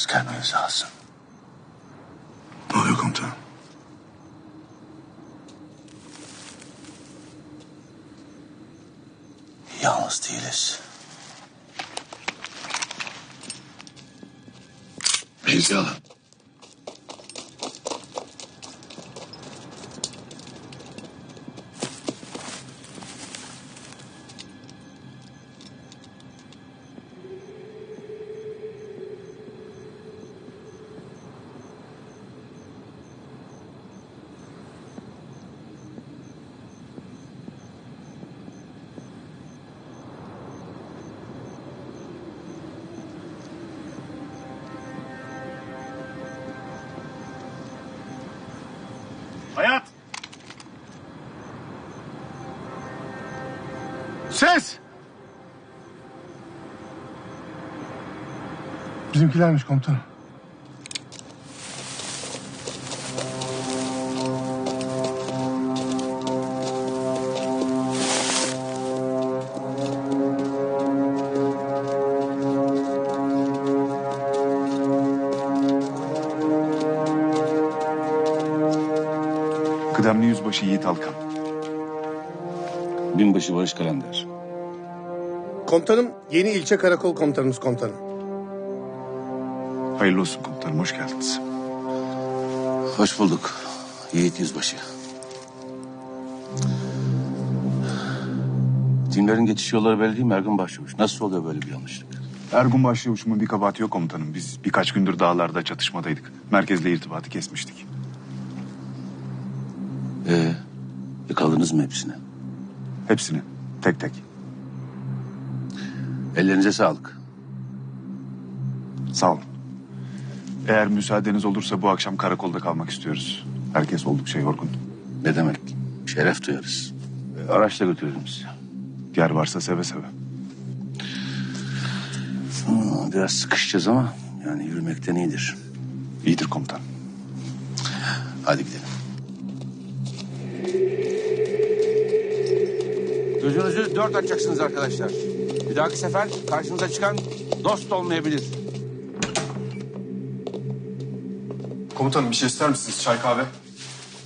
Cascano is awesome. Mario to He almost did this. Gisela. Ses! Bizimkilermiş komutanım. Kıdemli Yüzbaşı Yiğit Alkan. Binbaşı Barış Kalender. Komutanım yeni ilçe karakol komutanımız komutanım. Hayırlı olsun komutanım, hoş geldiniz. Hoş bulduk. Yiğit Yüzbaşı. Timlerin geçiş yolları belli değil mi Ergun Başçavuş? Nasıl oluyor böyle bir yanlışlık? Ergun Başçavuş'umun bir kabahati yok komutanım. Biz birkaç gündür dağlarda çatışmadaydık. Merkezle irtibatı kesmiştik. Ee, yakaladınız mı hepsini? Hepsini, tek tek. Ellerinize sağlık. Sağ olun. Eğer müsaadeniz olursa bu akşam karakolda kalmak istiyoruz. Herkes oldukça yorgun. Ne demek? Şeref duyarız. Ee, araçla götürelim sizi. Yer varsa seve seve. Hmm, biraz sıkışacağız ama yani yürümekten iyidir. İyidir komutan. Hadi gidelim. Gözünüzü dört açacaksınız arkadaşlar. Bir dahaki sefer karşınıza çıkan dost olmayabilir. Komutanım bir şey ister misiniz? Çay kahve.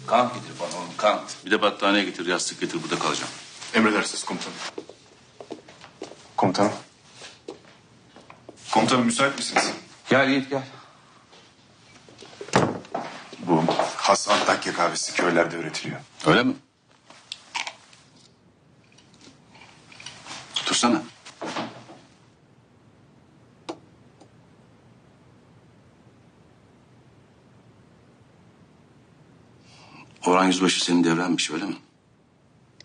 Kant getir bana oğlum kant. Bir de battaniye getir, yastık getir. Burada kalacağım. Emredersiniz komutanım. Komutanım. Komutanım müsait misiniz? Gel Yiğit gel. Bu has Antakya kahvesi köylerde üretiliyor. Öyle mi? Tutursana. Orhan Yüzbaşı senin devrenmiş öyle mi?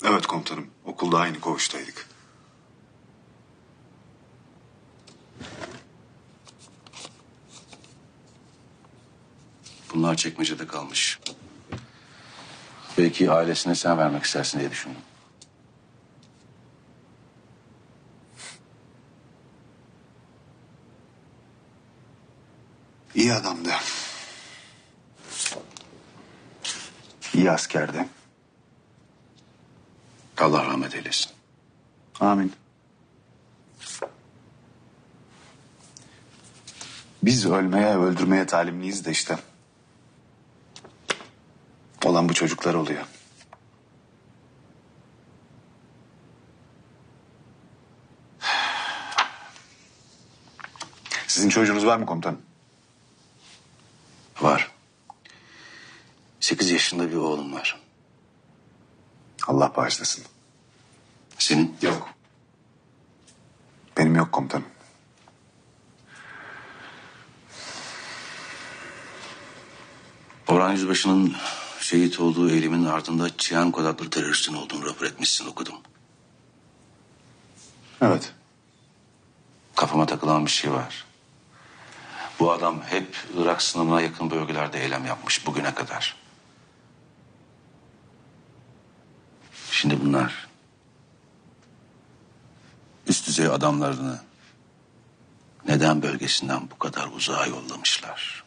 Evet komutanım. Okulda aynı koğuştaydık. Bunlar çekmecede kalmış. Belki ailesine sen vermek istersin diye düşündüm. İyi adamdı. İyi askerdi. Allah rahmet eylesin. Amin. Biz ölmeye, öldürmeye talimliyiz de işte. Olan bu çocuklar oluyor. Sizin çocuğunuz var mı komutanım? Var. Sekiz yaşında bir oğlum var. Allah bağışlasın. Senin? Yok. Benim yok komutanım. Orhan Yüzbaşı'nın şehit olduğu eylemin ardında Çiyanko adlı teröristin olduğunu rapor etmişsin okudum. Evet. Kafama takılan bir şey var. Bu adam hep Irak sınırına yakın bölgelerde eylem yapmış bugüne kadar. Şimdi bunlar üst düzey adamlarını neden bölgesinden bu kadar uzağa yollamışlar?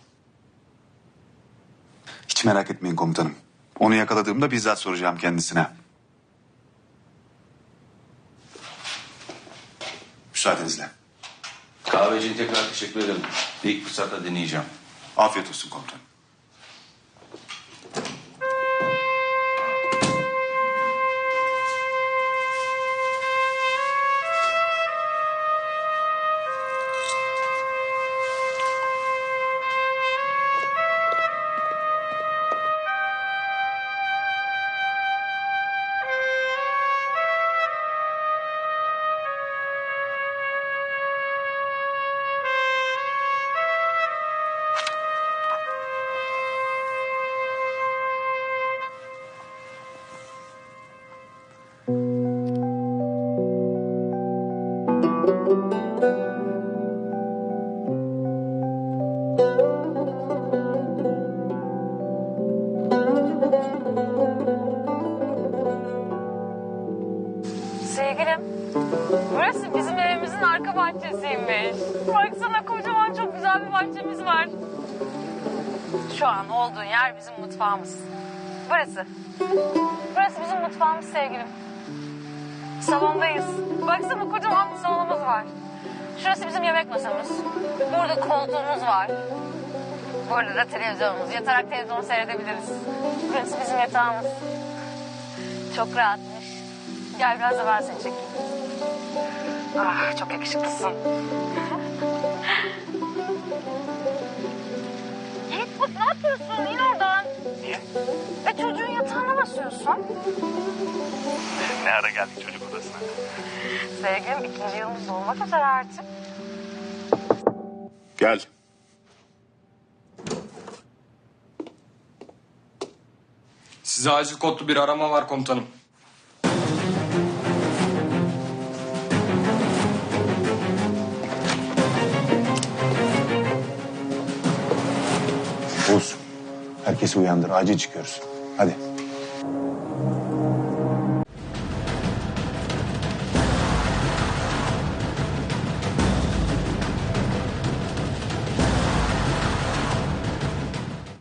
Hiç merak etmeyin komutanım. Onu yakaladığımda bizzat soracağım kendisine. Müsaadenizle. Kahveciye tekrar teşekkür ederim. İlk fırsatta dinleyeceğim. Afiyet olsun komutanım. Burası bizim evimizin arka bahçesiymiş. Baksana kocaman çok güzel bir bahçemiz var. Şu an olduğun yer bizim mutfağımız. Burası. Burası bizim mutfağımız sevgilim. Salondayız. Baksana kocaman bir salonumuz var. Şurası bizim yemek masamız. Burada koltuğumuz var. Burada da televizyonumuz. Yatarak televizyon seyredebiliriz. Burası bizim yatağımız. Çok rahatmış. Gel biraz da ben seni çekeyim. Ah çok yakışıklısın. Yiğit bak ne yapıyorsun? İn oradan. Niye? E çocuğun yatağına basıyorsun. Ne ara geldik çocuk odasına? Sevgilim ikinci yılımız olmak üzere artık. Gel. Size acil kodlu bir arama var komutanım. Herkesi uyandır. Acil çıkıyoruz. Hadi.